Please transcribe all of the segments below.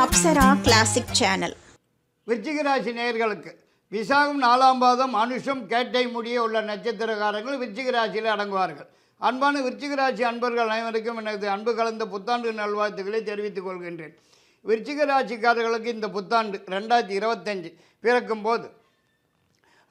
Apsara classic channel விருச்சிக ராசி நேயர்களுக்கு விசாகம் நாலாம் பாதம் அனுஷம் கேட்டை முடிய உள்ள நட்சத்திரக்காரங்கள் விருச்சிக ராசியில் அடங்குவார்கள். அன்பான விருச்சிக ராசி அன்பர்கள் அனைவருக்கும் எனது அன்பு கலந்த புத்தாண்டு நல்வாழ்த்துக்களை தெரிவித்துக் கொள்கின்றேன். விருச்சிக ராசிக்காரர்களுக்கு இந்த புத்தாண்டு ரெண்டாயிரத்தி இருபத்தஞ்சு பிறக்கும் போது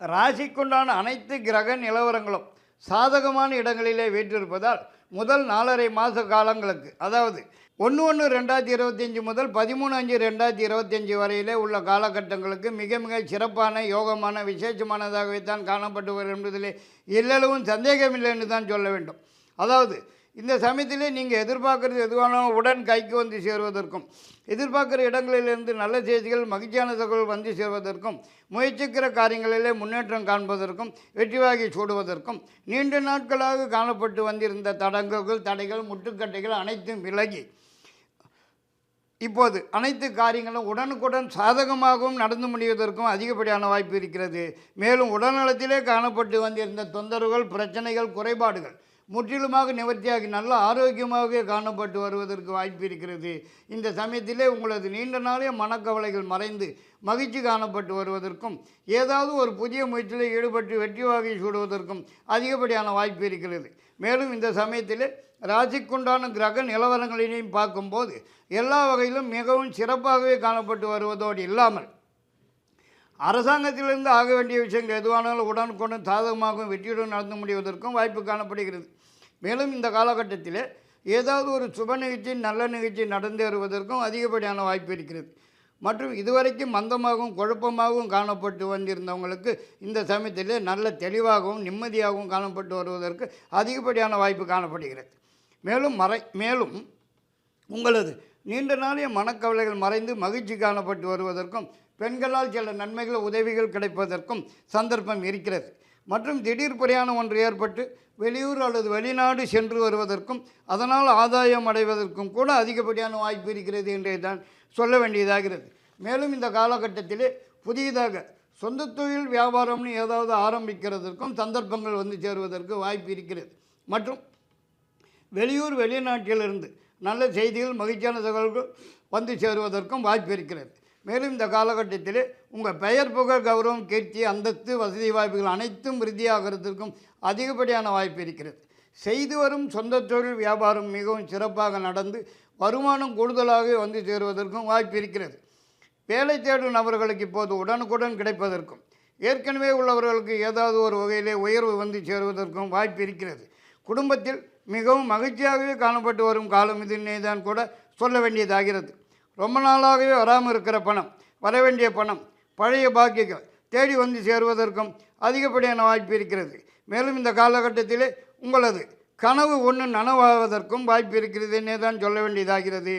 ராசிக்குண்டான அனைத்து கிரக நிலவரங்களும் சாதகமான இடங்களிலே வீற்றிருப்பதால் முதல் நாலரை மாத காலங்களுக்கு அதாவது ஒன்று ஒன்று ரெண்டாயிரத்தி இருபத்தஞ்சி முதல் பதிமூணு அஞ்சு ரெண்டாயிரத்தி இருபத்தஞ்சி வரையிலே உள்ள காலகட்டங்களுக்கு மிக மிக சிறப்பான யோகமான விசேஷமானதாகவே தான் காணப்பட்டு வரும் என்பதிலே எல்லளவும் சந்தேகமில்லை என்று தான் சொல்ல வேண்டும். அதாவது இந்த சமயத்திலே நீங்கள் எதிர்பார்க்குறது எதுவானாலும் உடன் கைக்கு வந்து சேருவதற்கும் எதிர்பார்க்குற இடங்களிலிருந்து நல்ல செய்திகள் மகிழ்ச்சியான தகவல் வந்து சேர்வதற்கும் முயற்சிக்கிற காரியங்களிலே முன்னேற்றம் காண்பதற்கும் வெற்றிவாகி சூடுவதற்கும் நீண்ட நாட்களாக காணப்பட்டு வந்திருந்த தடங்குகள் தடைகள் முட்டுக்கட்டைகள் அனைத்தும் விலகி இப்போது அனைத்து காரியங்களும் உடனுக்குடன் சாதகமாகவும் நடந்து முடிவதற்கும் அதிகப்படியான வாய்ப்பு இருக்கிறது. மேலும் உடல்நலத்திலே காணப்பட்டு வந்திருந்த தொந்தரவுகள் பிரச்சனைகள் குறைபாடுகள் முற்றிலுமாக நிவர்த்தியாகி நல்ல ஆரோக்கியமாக காணப்பட்டு வருவதற்கு வாய்ப்பு இருக்கிறது. இந்த சமயத்திலே உங்களது நீண்ட நாளே மனக்கவலைகள் மறைந்து மகிழ்ச்சி காணப்பட்டு வருவதற்கும் ஏதாவது ஒரு புதிய முயற்சியில் ஈடுபட்டு வெற்றி வாகை சூடுவதற்கும் அதிகப்படியான வாய்ப்பு இருக்கிறது. மேலும் இந்த சமயத்திலே ராசிக்குண்டான கிரக நிலவரங்களையும் பார்க்கும்போது எல்லா வகையிலும் மிகவும் சிறப்பாகவே காணப்பட்டு வருவதோடு இல்லாமல் அரசாங்கத்திலிருந்து ஆக வேண்டிய விஷயங்கள் எதுவானாலும் உடனுக்குடன் சாதகமாகவும் வெற்றியுடன் நடந்து முடிவதற்கும் வாய்ப்பு காணப்படுகிறது. மேலும் இந்த காலகட்டத்தில் ஏதாவது ஒரு சுப நிகழ்ச்சி நல்ல நிகழ்ச்சி நடந்தேறுவதற்கும் அதிகப்படியான வாய்ப்பு இருக்கிறது. மற்றும் இதுவரைக்கும் மந்தமாகவும் குழப்பமாகவும் காணப்பட்டு வந்திருந்தவங்களுக்கு இந்த சமயத்தில் நல்ல தெளிவாகவும் நிம்மதியாகவும் காணப்பட்டு வருவதற்கு அதிகப்படியான வாய்ப்பு காணப்படுகிறது. மேலும் மறை மேலும் உங்களது நீண்ட நாளைய மனக்கவலைகள் மறைந்து மகிழ்ச்சி காணப்பட்டு வருவதற்கும் பெண்களால் சில நன்மைகள் உதவிகள் கிடைப்பதற்கும் சந்தர்ப்பம் இருக்கிறது. மற்றும் திடீர் பிரயாணம் ஒன்று ஏற்பட்டு வெளியூர் அல்லது வெளிநாடு சென்று வருவதற்கும் அதனால் ஆதாயம் அடைவதற்கும் கூட அதிகப்படியான வாய்ப்பு இருக்கிறது என்றே தான் சொல்ல வேண்டியதாகிறது மேலும் இந்த காலகட்டத்திலே புதியதாக சொந்த தொழில் வியாபாரம்னு ஏதாவது ஆரம்பிக்கிறதற்கும் சந்தர்ப்பங்கள் வந்து சேருவதற்கு வாய்ப்பு இருக்கிறது. மற்றும் வெளியூர் வெளிநாட்டிலிருந்து நல்ல செய்திகள் மகிழ்ச்சியான தகவல்கள் வந்து சேருவதற்கும் வாய்ப்பு இருக்கிறது. மேலும் இந்த காலகட்டத்தில் உங்கள் பெயர் புகழ் கௌரவம் கீர்த்தி அந்தஸ்து வசதி வாய்ப்புகள் அனைத்தும் விருத்தியாகிறதுக்கும் அதிகப்படியான வாய்ப்பு இருக்கிறது. செய்து வரும் சொந்த தொழில் வியாபாரம் மிகவும் சிறப்பாக நடந்து வருமானம் கூடுதலாக வந்து சேருவதற்கும் வாய்ப்பு இருக்கிறது. வேலை தேடும் நபர்களுக்கு இப்போது உடனுக்குடன் கிடைப்பதற்கும் ஏற்கனவே உள்ளவர்களுக்கு ஏதாவது ஒரு வகையிலே உயர்வு வந்து சேருவதற்கும் வாய்ப்பு இருக்கிறது. குடும்பத்தில் மிகவும் மகிழ்ச்சியாகவே காணப்பட்டு வரும் காலம் இதுன்னே தான் கூட சொல்ல வேண்டியதாகிறது. ரொம்ப நாளாகவே வராமல் இருக்கிற பணம் வர வேண்டிய பணம் பழைய பாக்கியங்கள் தேடி வந்து சேருவதற்கும் அதிகப்படியான வாய்ப்பு இருக்கிறது. மேலும் இந்த காலகட்டத்திலே உங்களது கனவு ஒன்று நனவாவதற்கும் வாய்ப்பு இருக்கிறது என்னே தான் சொல்ல வேண்டியதாகிறது.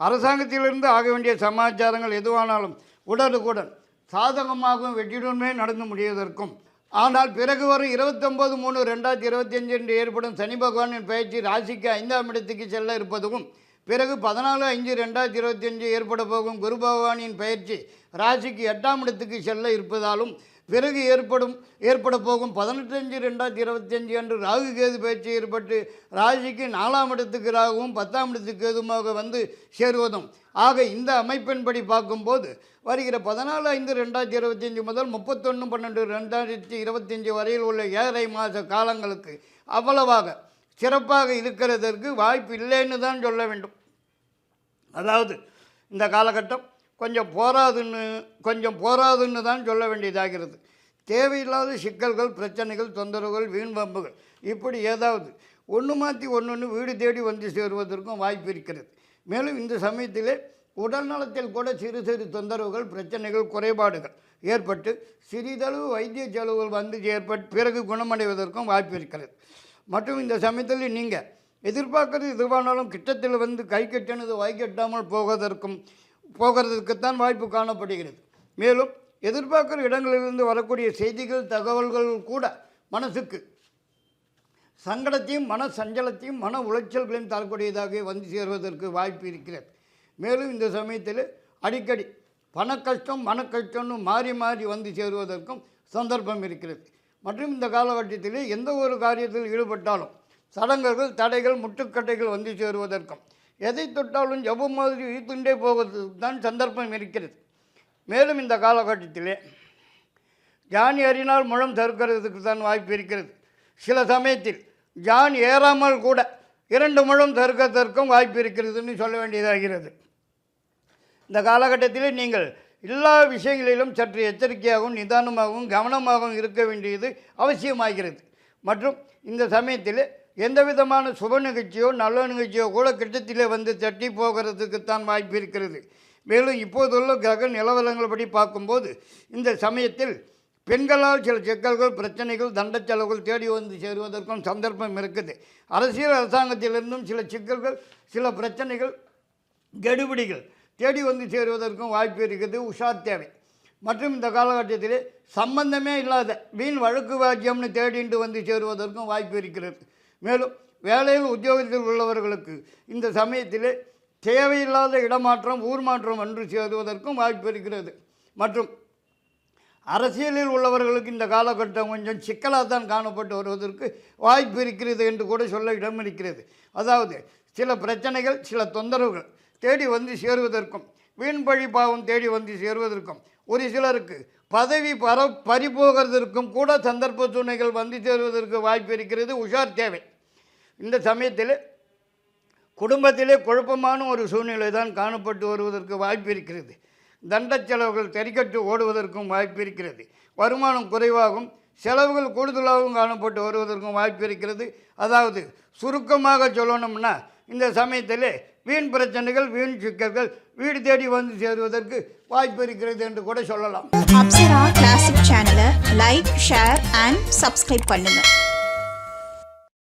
அரசாங்கத்திலிருந்து ஆக வேண்டிய சமாச்சாரங்கள் எதுவானாலும் உடனுக்குடன் சாதகமாகவும் வெற்றியுடனே நடந்து முடிவதற்கும். ஆனால் பிறகு வரும் இருபத்தொம்போது மூணு ரெண்டாயிரத்தி இருபத்தஞ்சு என்று ஏற்படும் சனி பகவானின் பயிற்சி ராசிக்கு ஐந்தாம் இடத்துக்கு செல்ல இருப்பதும் பிறகு பதினாலு அஞ்சு ரெண்டாயிரத்தி இருபத்தஞ்சு ஏற்பட போகும் குரு பகவானின் பயிற்சி ராசிக்கு எட்டாம் இடத்துக்கு செல்ல இருப்பதாலும் பிறகு ஏற்படும் ஏற்பட போகும் பதினெட்டஞ்சு ரெண்டாயிரத்தி இருபத்தஞ்சு அன்று ராகு கேது பயிற்சி ஏற்பட்டு ராசிக்கு நாலாம் இடத்துக்கு ராகுவும் பத்தாம் இடத்துக்கு கேதுமாக வந்து சேருவதும். ஆக இந்த அமைப்பின்படி பார்க்கும்போது வருகிற பதினாலு ஐந்து ரெண்டாயிரத்தி இருபத்தஞ்சி முதல் முப்பத்தொன்று பன்னெண்டு ரெண்டாயிரத்தி இருபத்தஞ்சி வரையில் உள்ள ஏழரை மாத காலங்களுக்கு அவ்வளவாக சிறப்பாக இருக்கிறதற்கு வாய்ப்பு இல்லைன்னு தான் சொல்ல வேண்டும். அதாவது இந்த காலகட்டம் கொஞ்சம் போராதுன்னு கொஞ்சம் போராதுன்னு தான் சொல்ல வேண்டியதாகிறது. தேவையில்லாத சிக்கல்கள் பிரச்சனைகள் தொந்தரவுகள் வீண்வம்புகள் இப்படி ஏதாவது ஒன்று மாற்றி ஒன்று ஒன்று வீடு தேடி வந்து சேருவதற்கும் வாய்ப்பு இருக்கிறது. மேலும் இந்த சமயத்திலே உடல் நலத்தில் கூட சிறு சிறு தொந்தரவுகள் பிரச்சனைகள் குறைபாடுகள் ஏற்பட்டு சிறிதளவு வைத்திய செலவுகள் வந்து ஏற்பட்டு பிறகு குணமடைவதற்கும் வாய்ப்பு இருக்கிறது. மற்றும் இந்த சமயத்தில் நீங்கள் எதிர்பார்க்கறது எதுவானாலும் கிட்டத்தில் வந்து கை கட்டினது வாய் கட்டாமல் போவதற்கும் போகிறதுக்குத்தான் வாய்ப்பு காணப்படுகிறது. மேலும் எதிர்பார்க்குற இடங்களிலிருந்து வரக்கூடிய செய்திகள் தகவல்கள் கூட மனசுக்கு சங்கடத்தையும் மன சஞ்சலத்தையும் மன உளைச்சல்களையும் தரக்கூடியதாக வந்து சேருவதற்கு வாய்ப்பு இருக்கிறது. மேலும் இந்த சமயத்தில் அடிக்கடி பண கஷ்டம் மன கஷ்டம்னு மாறி மாறி வந்து சேருவதற்கும் சந்தர்ப்பம் இருக்கிறது. மற்றும் இந்த காலகட்டத்தில் எந்த ஒரு காரியத்தில் ஈடுபட்டாலும் சடங்குகள் தடைகள் முட்டுக்கட்டைகள் வந்து சேருவதற்கும். எதை தொட்டாலும் ஜவ்வு மாதிரி இழுத்துண்டே போவதற்கு தான் சந்தர்ப்பம் இருக்கிறது. மேலும் இந்த காலகட்டத்திலே ஜான் ஏறினால் முழம் தருக்கிறதுக்கு தான் வாய்ப்பு இருக்கிறது. சில சமயத்தில் ஜான் ஏறாமல் கூட இரண்டு முழம் தருக்கத்திற்கும் வாய்ப்பு இருக்கிறதுன்னு சொல்ல வேண்டியதாகிறது. இந்த காலகட்டத்திலே நீங்கள் எல்லா விஷயங்களிலும் சற்று எச்சரிக்கையாகவும் நிதானமாகவும் கவனமாகவும் இருக்க வேண்டியது அவசியமாகிறது. மற்றும் இந்த சமயத்தில் எந்த விதமான சுப நிகழ்ச்சியோ நல்ல நிகழ்ச்சியோ கூட கிட்டத்திலே வந்து தட்டி போகிறதுக்குத்தான் வாய்ப்பு இருக்கிறது. மேலும் இப்போதுள்ள கிரக நிலவரங்கள்படி பார்க்கும்போது இந்த சமயத்தில் பெண்களால் சில சிக்கல்கள் பிரச்சனைகள் தண்ட செலவுகள் தேடி வந்து சேருவதற்கும் சந்தர்ப்பம் இருக்குது. அரசியல் அரசாங்கத்திலிருந்தும் சில சிக்கல்கள் சில பிரச்சனைகள் கெடுபிடிகள் தேடி வந்து சேருவதற்கும் வாய்ப்பு இருக்குது. உஷார் தேவை. மற்றும் இந்த காலகட்டத்தில் சம்பந்தமே இல்லாத வீண் வழக்கு வாக்கியம்னு தேடிண்டு வந்து சேருவதற்கும் வாய்ப்பு இருக்கிறது. மேலும் வேலையில் உத்தியோகத்தில் உள்ளவர்களுக்கு இந்த சமயத்தில் தேவையில்லாத இடமாற்றம் ஊர் மாற்றம் வந்து சேருவதற்கும் வாய்ப்பு இருக்கிறது. மற்றும் அரசியலில் உள்ளவர்களுக்கு இந்த காலகட்டம் கொஞ்சம் சிக்கலாக தான் காணப்பட்டு வருவதற்கு வாய்ப்பு இருக்கிறது என்று கூட சொல்ல இடம் இருக்கிறது. அதாவது சில பிரச்சனைகள் சில தொந்தரவுகள் தேடி வந்து சேருவதற்கும் வீண் பழி பாவம் தேடி வந்து சேருவதற்கும் ஒரு சிலருக்கு பதவி பர பறிபோகிறதற்கும் கூட சந்தர்ப்ப சூழ்நிலைகள் வந்து சேருவதற்கு வாய்ப்பு இருக்கிறது. உஷார் தேவை. இந்த சமயத்தில் குடும்பத்திலே குழப்பமான ஒரு சூழ்நிலை தான் காணப்பட்டு வருவதற்கு வாய்ப்பு இருக்கிறது. தண்ட செலவுகள் தெரிக்கட்டு ஓடுவதற்கும் வாய்ப்பு இருக்கிறது. வருமானம் குறைவாகும். செலவுகள் கூடுதலாகவும் காணப்பட்டு வருவதற்கும் வாய்ப்பு இருக்கிறது. அதாவது சுருக்கமாக சொல்லணும்னா இந்த சமயத்தில் வீண் பிரச்சனைகள் வீண் சிக்கல்கள் வீடு தேடி வந்து சேருவதற்கு வாய்ப்பு இருக்கிறது என்று கூட சொல்லலாம். அப்சரா கிளாசிக் சேனலை லைக் ஷேர் அண்ட் சப்ஸ்கிரைப் பண்ணுங்கள்